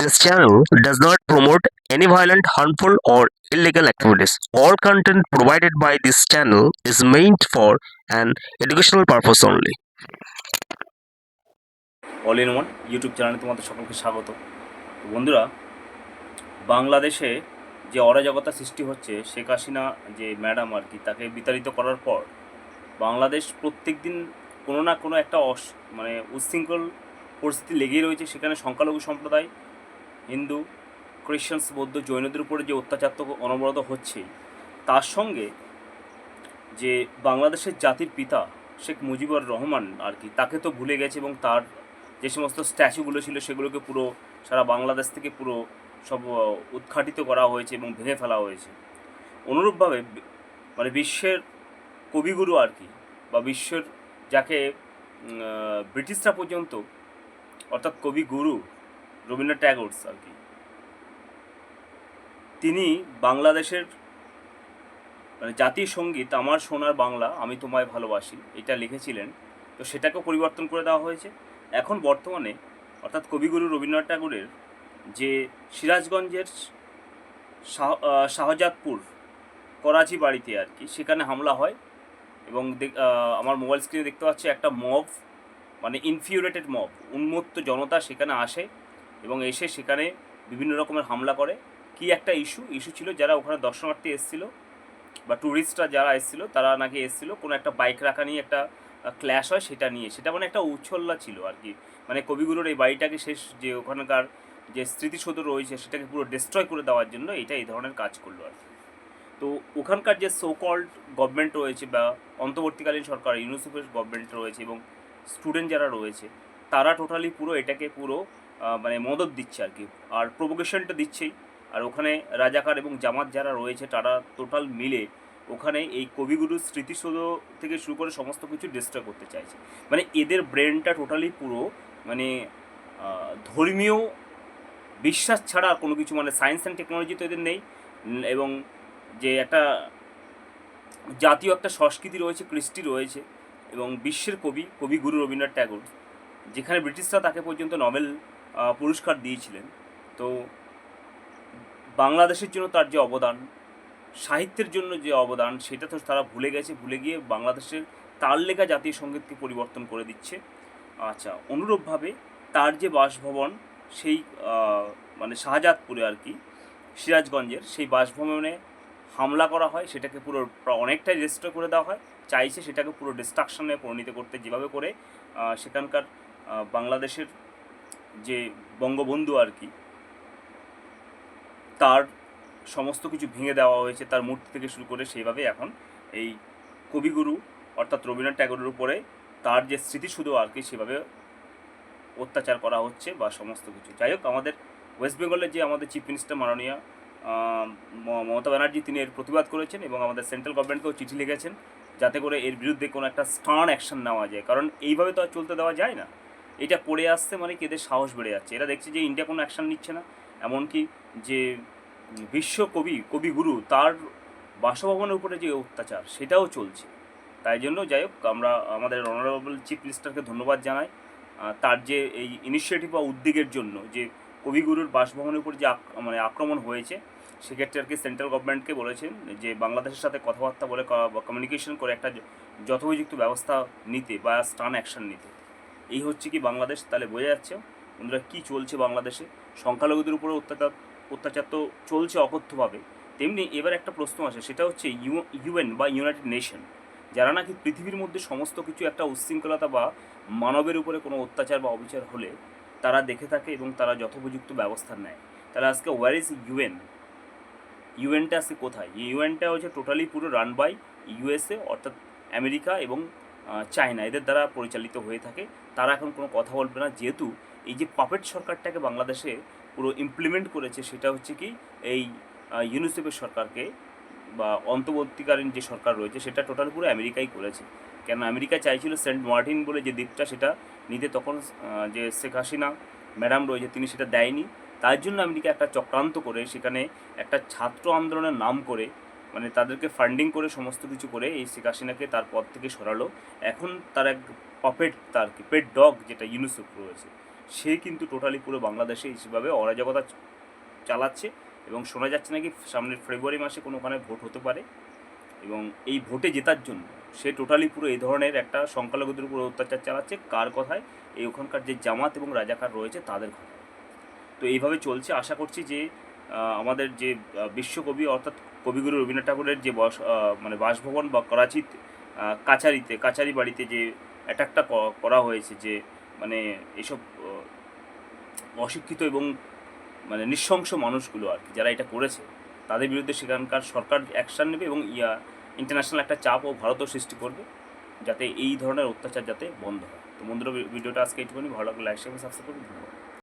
This channel does not promote any violent, harmful, or illegal activities. All content provided by this channel is meant for an educational purpose only. All in one YouTube চ্যানেলে তোমাদের সকলকে স্বাগত বন্ধুরা বাংলাদেশে যে অরাজকতা সৃষ্টি হচ্ছে শেখ হাসিনা যে ম্যাডাম আর কি তাকে বিতাড়িত করার পর বাংলাদেশ প্রত্যেক দিন কোনো না কোনো একটা অস মানে উচ্ছৃঙ্খল পরিস্থিতি লেগেই রয়েছে সেখানে সংখ্যালঘু সম্প্রদায় হিন্দু খ্রিশ্চানস বৌদ্ধ জৈনদের উপরে যে অত্যাচার তো অনবরত হচ্ছেই, তার সঙ্গে যে বাংলাদেশের জাতির পিতা শেখ মুজিবুর রহমান আর কি, তাকে তো ভুলে গেছে এবং তার যে সমস্ত স্ট্যাচুগুলো ছিল সেগুলোকে পুরো সারা বাংলাদেশ থেকে পুরো সব উৎখাটিত করা হয়েছে এবং ভেঙে ফেলা হয়েছে। অনুরূপভাবে মানে বিশ্বের কবিগুরু আর কি, বা বিশ্বের যাকে ব্রিটিশরা পর্যন্ত অর্থাৎ কবিগুরু রবীন্দ্রনাথ ট্যাগোর আর কি। তিনি বাংলাদেশের মানে জাতীয় সংগীত, আমার সোনার বাংলা, আমি তোমায় ভালোবাসি, এটা লিখেছিলেন। তো সেটাকেও পরিবর্তন করে দেওয়া হয়েছে। এখন বর্তমানে অর্থাৎ কবিগুরু রবীন্দ্রনাথ ঠাকুরের যে সিরাজগঞ্জের শাহজাদপুর করাচি বাড়িতে আর কি, সেখানে হামলা হয় এবং আমার মোবাইল স্ক্রিনে দেখতে পাচ্ছি একটা মব মানে ইনফিউরেটেড মব উন্মত্ত জনতা সেখানে আসে। এবং এসে সেখানে বিভিন্ন রকমের হামলা করে। কি একটা ইস্যু ইস্যু ছিল যারা ওখানে দর্শনার্থী এসেছিল বা ট্যুরিস্টরা যারা এসেছিল, তারা নাকি এসেছিল কোনো একটা বাইক রাখা নিয়ে একটা ক্ল্যাশ হয় সেটা নিয়ে। সেটা মানে একটা উচ্ছল্লা ছিল আর কি। মানে কবিগুরুর এই বাড়িটাকে শেষ যে ওখানকার যে স্মৃতিসৌধ রয়েছে, সেটাকে পুরো ডিস্ট্রয় করে দেওয়ার জন্য এটা এই ধরনের কাজ করল আর কি। তো ওখানকার যে সোকল্ড গভর্নমেন্ট রয়েছে বা অন্তর্বর্তীকালীন সরকার ইউনিসেফের গভর্নমেন্ট রয়েছে এবং স্টুডেন্ট যারা রয়েছে, তারা টোটালি পুরো এটাকে পুরো মানে মদত দিচ্ছে আর কি। আর প্রভোকেশনটা দিচ্ছেই। আর ওখানে রাজাকার এবং জামাত যারা রয়েছে তারা টোটাল মিলে ওখানে এই কবিগুরুর স্মৃতিসৌধ থেকে শুরু করে সমস্ত কিছু ডিস্টার্ব করতে চাইছে। মানে এদের ব্রেনটা টোটালি পুরো মানে ধর্মীয় বিশ্বাস ছাড়া আর কোনো কিছু মানে সায়েন্স অ্যান্ড টেকনোলজি তো এদের নেই। এবং যে একটা জাতীয় একটা সংস্কৃতি রয়েছে কৃষ্টি রয়েছে এবং বিশ্বের কবি কবিগুরু রবীন্দ্রনাথ ট্যাগোর যেখানে ব্রিটিশরা তাকে পর্যন্ত আহ, পুরস্কার দিয়েছিলেন। তো বাংলাদেশের জন্য তার যে অবদান, সাহিত্যের জন্য যে অবদান, সেটা তো তারা ভুলে গেছে, ভুলে গিয়ে বাংলাদেশের তার লেখা জাতীয় সঙ্গীতকে পরিবর্তন করে দিচ্ছে। আচ্ছা অনুরূপভাবে তার যে বাসভবন, সেই মানে শাহজাদপুরে আর কি, সিরাজগঞ্জের, সেই বাসভবনে হামলা করা হয়, সেটাকে পুরো অনেকটাই রেজিস্টার করে দেওয়া হয়। চাইছে সেটাকে পুরো ডিস্ট্রাকশনে পরিণত করতে, যেভাবে করে সেখানকার বাংলাদেশের যে বঙ্গবন্ধু আর কি, তার সমস্ত কিছু ভেঙে দেওয়া হয়েছে, তার মূর্তি থেকে শুরু করে সেইভাবে এখন এই কবিগুরু অর্থাৎ রবীন্দ্রনাথ ট্যাগোরের উপরে তার যে স্মৃতিসুধ আর কি সেভাবে অত্যাচার করা হচ্ছে বা সমস্ত কিছু। যাই হোক, আমাদের ওয়েস্ট বেঙ্গলের যে আমাদের চিফ মিনিস্টার মাননীয় মমতা ব্যানার্জি, তিনি এর প্রতিবাদ করেছেন এবং আমাদের সেন্ট্রাল গভর্নমেন্টকেও চিঠি লিখেছেন, যাতে করে এর বিরুদ্ধে কোনো একটা স্টার্ন অ্যাকশন নেওয়া যায়। কারণ এইভাবে তো আর চলতে দেওয়া যায় না। এটা পড়ে আসছে মানে কি এদের সাহস বেড়ে যাচ্ছে। এরা দেখছে যে ইন্ডিয়া কোনো অ্যাকশন নিচ্ছে না। এমনকি যে বিশ্ব কবি, কবিগুরু তার বাসভবনের উপরে যে অত্যাচার, সেটাও চলছে। তাই জন্য যাই হোক, আমরা আমাদের অনারেবল চিফ মিনিস্টারকে ধন্যবাদ জানাই। তার যে এই ইনিশিয়েটিভ বা উদ্যোগের জন্য যে কবিগুরুর বাসভবনের উপর যে মানে আক্রমণ হয়েছে, সেক্ষেত্রে আর কি সেন্ট্রাল গভর্নমেন্টকে বলেছেন যে বাংলাদেশের সাথে কথাবার্তা বলে কমিউনিকেশন করে একটা যথোপযুক্ত ব্যবস্থা নিতে বা স্টান অ্যাকশন নিতে। এই হচ্ছে কি বাংলাদেশ? তাহলে বোঝা যাচ্ছে বন্ধুরা কী চলছে বাংলাদেশে। সংখ্যালঘুদের উপরে অত্যাচার অত্যাচার তো চলছে অকথ্যভাবে। তেমনি এবার একটা প্রশ্ন আসে, সেটা হচ্ছে ইউ, ইউএন বা ইউনাইটেড নেশন, যারা নাকি পৃথিবীর মধ্যে সমস্ত কিছু একটা উচ্ছৃঙ্খলতা বা মানবের উপরে কোনো অত্যাচার বা অবিচার হলে তারা দেখে থাকে এবং তারা যথোপযুক্ত ব্যবস্থা নেয়। তাহলে আজকে ওয়ার ইজ ইউএন ইউএনটা আজকে কোথায়? ইউএনটা হচ্ছে টোটালি পুরো রান বাই ইউএসএ অর্থাৎ আমেরিকা এবং চায়না এদের দ্বারা পরিচালিত হয়ে থাকে। তারা এখন কোনো কথা বলবে না। যেহেতু এই যে পাপেট সরকারটাকে বাংলাদেশে পুরো ইমপ্লিমেন্ট করেছে সেটা হচ্ছে কি এই ইউনিসেফের সরকারকে বা অন্তর্বর্তীকালীন যে সরকার রয়েছে সেটা টোটাল পুরো আমেরিকাই করেছে। কেন আমেরিকা চাইছিল সেন্ট মার্টিন বলে যে দ্বীপটা সেটা নিতে তখন যে শেখ হাসিনা ম্যাডাম রয়েছে তিনি সেটা দেয়নি। তার জন্য আমেরিকা একটা চক্রান্ত করে সেখানে একটা ছাত্র আন্দোলনের নাম করে মানে তাদেরকে ফান্ডিং করে সমস্ত কিছু করে এই শেখ হাসিনাকে তার পদ থেকে সরালো। এখন তার এক পপেট তার কি পেট ডগ যেটা ইউনিসেফ রয়েছে, সে কিন্তু টোটালি পুরো বাংলাদেশে হিসেবে অরাজকতা চালাচ্ছে এবং শোনা যাচ্ছে নাকি সামনের ফেব্রুয়ারি মাসে কোনো ওখানে ভোট হতে পারে এবং এই ভোটে জেতার জন্য সে টোটালি পুরো এই ধরনের একটা সংখ্যালঘুদের উপর অত্যাচার চালাচ্ছে, কার কথায়? এই ওখানকার যে জামাত এবং রাজাকার রয়েছে তাদের কথায়। তো এইভাবে চলছে। আশা করছি যে আমাদের যে বিশ্বকবি অর্থাৎ কবিগুরু রবীন্দ্রনাথ ঠাকুরের যে বস মানে বাসভবন বা করাচিত কাছারিতে, কাছারি বাড়িতে যে অ্যাটাকটা করা হয়েছে যে মানে এসব অশিক্ষিত এবং মানে নৃশংস মানুষগুলো আর কি, যারা এটা করেছে, তাদের বিরুদ্ধে সেখানকার সরকার অ্যাকশান নেবে এবং ইয়া ইন্টারন্যাশনাল একটা চাপ ও ভারতও সৃষ্টি করবে, যাতে এই ধরনের অত্যাচার যাতে বন্ধ হয়। তো বন্ধুরা, ভিডিওটা আজকে এইটুকুনি, ভালো লাগলে লাইক শেয়ার সাবস্ক্রাইব করুন। ধন্যবাদ।